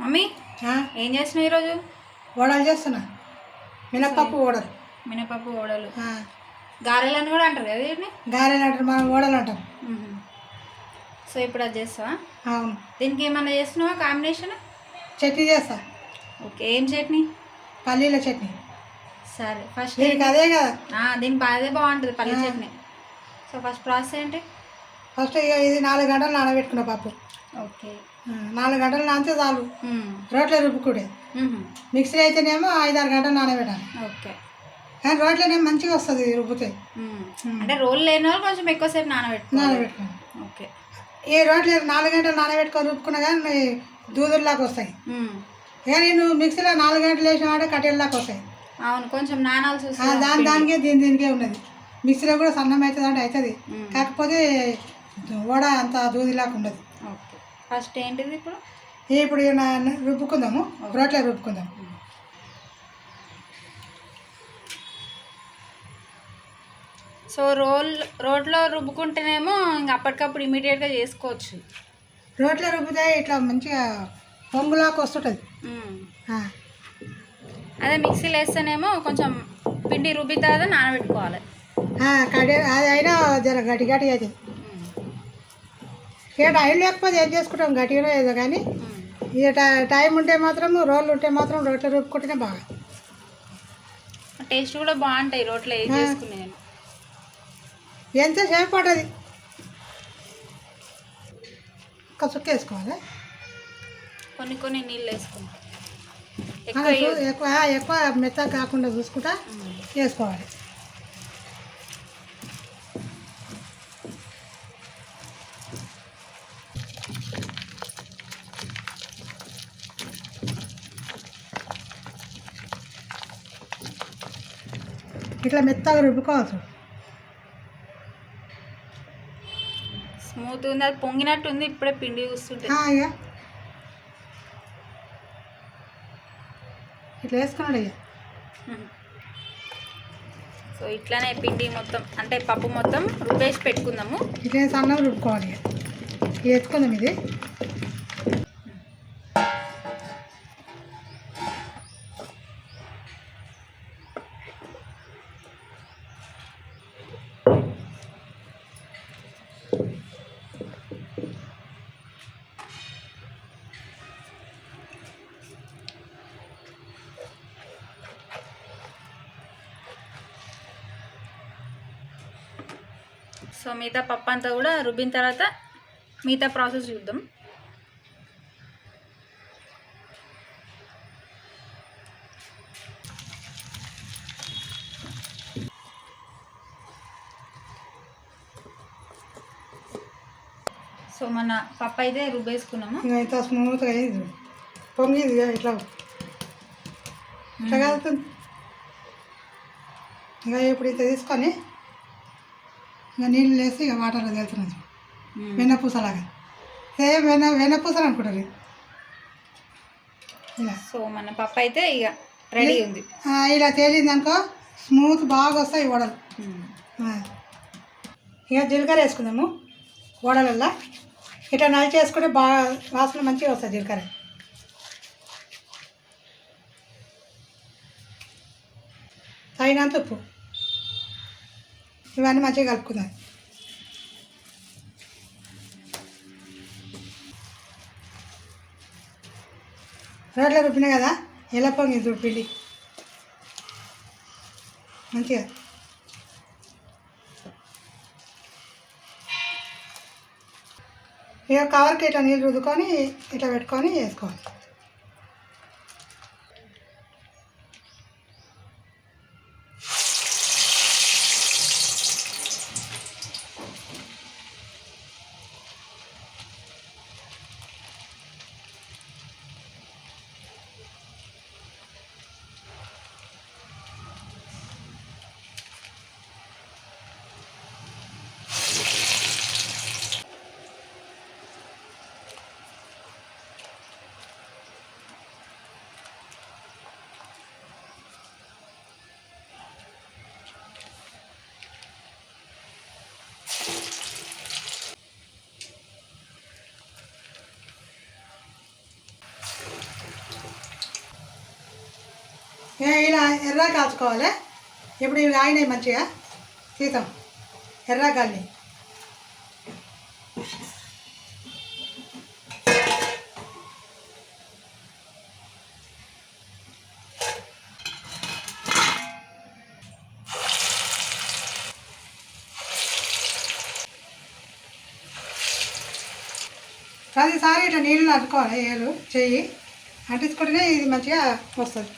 Mummy ఏం చేస్తున్నావు ఈరోజు? వడలు చేస్తున్నా. మినపప్పు వడలు మినపప్పు ఓడలు. గారెలు అని కూడా అంటారు కదా గారెలు అంటారు మనం వడలు అంటాం. మ్మ్. సో ఇప్పుడు అది చేస్తావా? అవును. దీనికి ఏమన్నా చేస్తున్నావా కాంబినేషన్? చట్నీ చేస్తా. ఓకే ఏం చట్నీ? పల్లీల చట్నీ. సరే ఫస్ట్ దీనికి అదే కదా. దీనికి బాగా బాగుంటుంది పల్లి. చట్నీ. సో ఫస్ట్ ప్రాసెస్ ఏంటి? ఫస్ట్ ఇక ఇది నాలుగు గంటలు నానబెట్టుకున్న పప్పు. ఓకే. నాలుగు గంటలు నానితే చాలు. రోట్లో రుబ్బుకుడే. మిక్సీ అయితేనేమో ఐదారు గంటలు నానబెట్టాలి. ఓకే. కానీ రోట్లోనే మంచిగా వస్తుంది రుబ్బుతే. అంటే రోల్ లేని వాళ్ళు కొంచెం ఎక్కువసేపు నానబెట్టుకోవాలి. నానబెట్టుకోండి ఓకే. ఈ రోట్లో నాలుగు గంటలు నానబెట్టుకొని రుబ్బుకున్నా కానీ దూదుల్లాగా వస్తాయి. కానీ నువ్వు మిక్సీలో నాలుగు గంటలు వేసిన వాడే కట్టెల్లాగా వస్తాయి. అవును కొంచెం వస్తుంది. దాని దానికే దీని దీనికే ఉన్నది. మిక్సీలో కూడా సన్నం అవుతుంది అంటే అవుతుంది. కాకపోతే వడ అంత దూదిలాగా ఉండదు. ఫస్ట్ ఏంటిది ఇప్పుడు? ఇప్పుడు రుబ్బుకుందాము. రోట్లో రుబ్బుకుందాం సో రోల్ రోట్లో రుబ్బుకుంటేనేమో ఇంక అప్పటికప్పుడు ఇమీడియట్గా చేసుకోవచ్చు. రోట్లో రుబ్బితే ఇట్లా మంచిగా పొంగులాగా వస్తుంటుంది. అదే మిక్సీలో వేస్తేనేమో కొంచెం పిండి రుబ్బిన తర్వాత నానబెట్టుకోవాలి. కడే అది అయినా జర గట్టి గట్టి అవుతుంది. ఇక టైం లేకపోతే ఏం చేసుకుంటాం గట్టిగా ఏదో కానీ. ఇక టై- టైం ఉంటే మాత్రం రోళ్ళు ఉంటే మాత్రం రోట్లో రుబ్బుకుంటేనే బాగా టేస్ట్ కూడా బాగుంటాయి రోట్లో ఏం ఆ. చేసుకునేది ఎంతసేపు పడుతుంది ఒక చుక్క వేసుకోవాలి కొన్ని కొన్ని నీళ్ళు వేసుకుంటాం ఆ, ఎక్కువ. ఎక్కువ మెత్తగా కాకుండా చూసుకుంటా. వేసుకోవాలి ఇట్లా మెత్తగా రుబ్బుకోవాలి చూడు. స్మూత్ ఉంది అది పొంగినట్టు ఉంది ఇప్పుడే పిండి చూస్తుంటే. ఇక ఇట్లా వేసుకున్నాడు ఇక మ్మ్. సో ఇట్లానే పిండి మొత్తం అంటే పప్పు మొత్తం రుబ్బేసి పెట్టుకుందాము. ఇట్లా సన్నం రుబ్బుకోవాలి ఇక ఇది. సో మిగతా పప్పు అంతా కూడా రుబ్బిన తర్వాత మిగతా ప్రాసెస్ చూద్దాం. సో మన పప్పు అయితే రుబ్బేసుకున్నాము. ఇంకా ఇంత స్మూత్గా అయింది పొంగింది ఇట్లా. ఇట్లా కలుగుతుంది ఇంకా ఇప్పుడు ఇంత తీసుకొని ఇంకా నీళ్ళు వేసి ఇక వాటర్లో. మ్మ్. వెన్నపూసలాగా సేమ్ వెన్న వెన్నపూసలు అనుకుంటారు. ఇలా సో మన పప్పు అయితే ఇక రెడీ ఉంది ఇలా తేలింది అనుకో స్మూత్ బాగా వస్తాయి వడలు. ఇక జీలకర్ర వేసుకుందాము వడలల్లో ఇట్లా నలిచి వేసుకుంటే బాగా వాసన మంచిగా వస్తుంది జీలకర్ర తగినంత ఉప్పు ఇవన్నీ మంచిగా కలుపుకుందాం. రోట్లో రుబ్బినా కదా ఎలా పొంగింది చూడు మంచిగా. ఇక కవర్కి ఇట్లా నీళ్ళు రుద్దుకొని ఇట్లా పెట్టుకొని వేసుకోవాలి. ఎర్ర కాల్చుకోవాలి? ఇప్పుడు ఇవి ఆయినాయి మంచిగా? సీతం ఎర్ర కాలి ప్రతిసారి ఇట్లా నీళ్ళు అట్టుకోవాలి ఏలు చెయ్యి. అంటించుకుంటేనే ఇది మంచిగా వస్తుంది.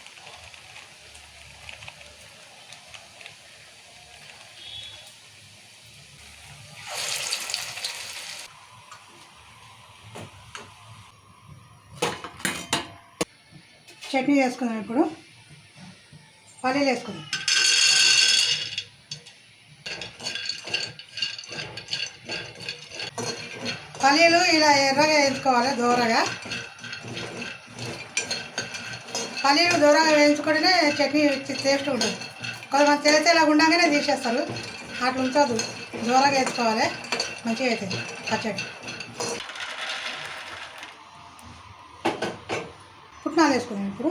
చట్నీ వేసుకుందాం ఇప్పుడు. పల్లీలు వేసుకుందాం. పల్లీలు ఇలా ఎర్రగా వేయించుకోవాలి దూరగా. పల్లీలు దూరంగా వేయించుకుంటేనే చట్నీ టేస్ట్ ఉంటుంది. కొంతమంది తెలిసేలా ఉండగానే తీసేస్తారు. అట్లా ఉంచదు దూరంగా వేసుకోవాలి. మంచిగా అవుతుంది. పచ్చడి. పుట్నాలు వేసుకుందాం ఇప్పుడు.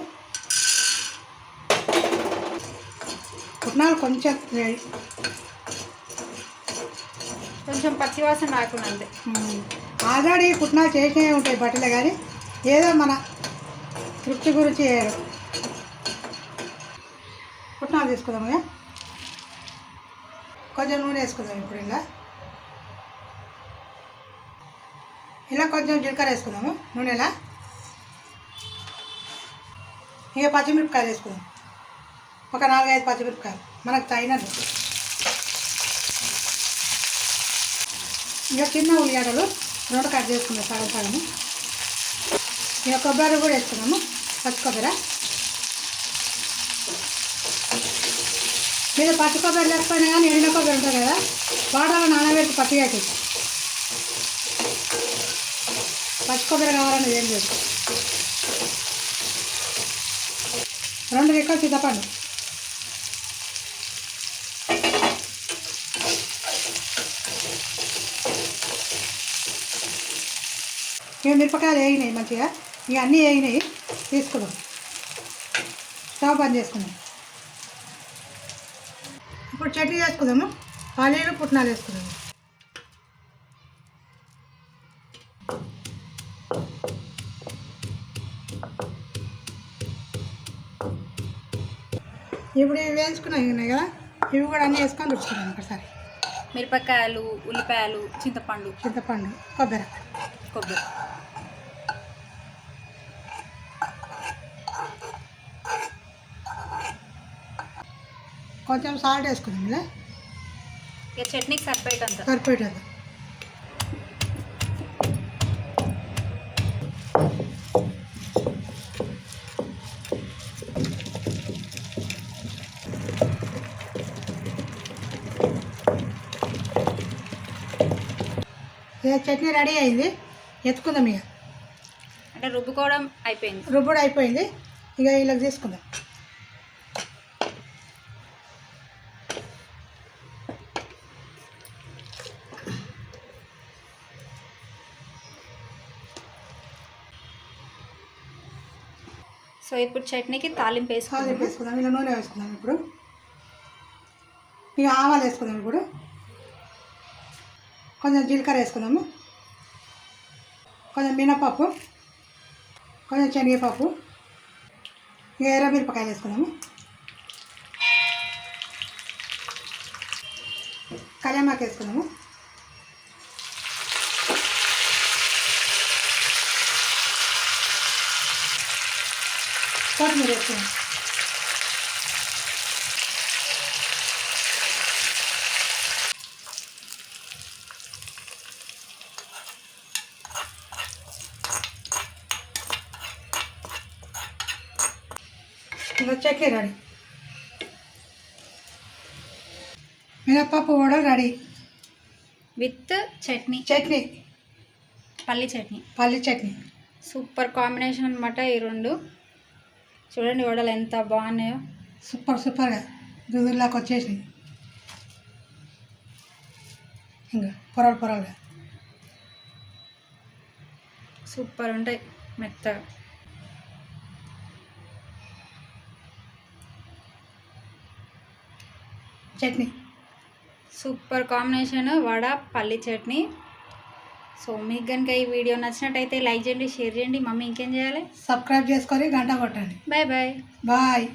పుట్నాలు కొంచెం కొంచెం పచ్చివాసన రాకుండా అంతే. ఆల్రెడీ పుట్నాలు చేసినవి ఉంటాయి బట్టలే కానీ ఏదో మన తృప్తి గురించి చేయడం పుట్నాలు తీసుకుందాము. కొంచెం నూనె వేసుకుందాం ఇప్పుడు ఇలా. ఇలా కొంచెం జీలకర్ర వేసుకుందాము నూనెలా. ఇక పచ్చిమిరపకాయలు వేసుకుందాం ఒక నాలుగైదు పచ్చిమిరపకాయలు. మనకు తగినట్టు ఇక చిన్న ఉల్లిగడ్డలు రెండు కట్ చేసుకుందాం సగం సగము ఇక కొబ్బరి కూడా వేసుకున్నాము పచ్చి కొబ్బరి. మీరు పచ్చి కొబ్బరి లేకపోయినా కానీ ఎండిన కొబ్బరి ఉంటుంది కదా వాటర్లో నానబెట్టి పచ్చిగా అవుతుంది పచ్చి కొబ్బరి కావాలని ఏం లేదు రెండు రెక్కలు చింతపండు ఇక మిరపకాయలు వేయినాయి మంచిగా. ఇక అన్నీ వేయినాయి తీసుకుందాం. స్టవ్ బంద్ చేసుకుందాం. ఇప్పుడు చట్నీ చేసుకుందాము. పల్లీలు పుట్నాలు వేసుకుందాము. ఇప్పుడు ఇవి వేయించుకున్నాయి ఉన్నాయి కదా? ఇవి కూడా అన్నీ వేసుకొని రుచుకున్నాం ఒకసారి. మిరపకాయలు ఉల్లిపాయలు చింతపండు. చింతపండు కొబ్బరి. కొబ్బరి. కొంచెం సాల్ట్ వేసుకుందాం ఇలా ఇక చట్నీకి సరిపోయేటంత. సరిపోయేటది ఇక చట్నీ రెడీ అయింది. ఎత్తుకుందాం ఇక. అంటే రుబ్బుకోవడం అయిపోయింది. రుబ్బుడు అయిపోయింది. ఇక ఇలా తీసుకుందాం సో ఇప్పుడు చట్నీకి తాలింపు వేసుకోవాలి వేసుకుందాం. ఇలా నూనె వేసుకుందాం ఇప్పుడు. ఇక ఆవాలు వేసుకుందాం ఇప్పుడు. కొంచెం జీలకర్ర వేసుకున్నాము కొంచెం మినపప్పు కొంచెం శనగపప్పు ఇక ఎర్ర మిరపకాయలు వేసుకుందాము. కళ్యామాకు వేసుకున్నాము కొత్తిమీర వేసుకున్నాము ఇంకా చట్నీ రెడీ. మినప్పప్పు కూడా రెడీ? విత్ చట్నీ. చట్నీ. పల్లి చట్నీ. పల్లి చట్నీ. సూపర్ కాంబినేషన్ అనమాట ఈ రెండు. చూడండి వడలు ఎంత బాగున్నాయో. సూపర్ సూపర్గా దూదుల్లాగా వచ్చేసింది ఇంకా పొరలు పొరలుగా. సూపర్ ఉంటాయి. మెత్తగా. చట్నీ. సూపర్ కాంబినేషన్ వడ పల్లి చట్నీ. సో మీకు కనుక ఈ వీడియో నచ్చినట్టయితే లైక్ చేయండి షేర్ చేయండి. మమ్మీ ఇంకేం చేయాలి? సబ్స్క్రైబ్ చేసుకొని గంట కొట్టండి. Bye bye. బాయ్.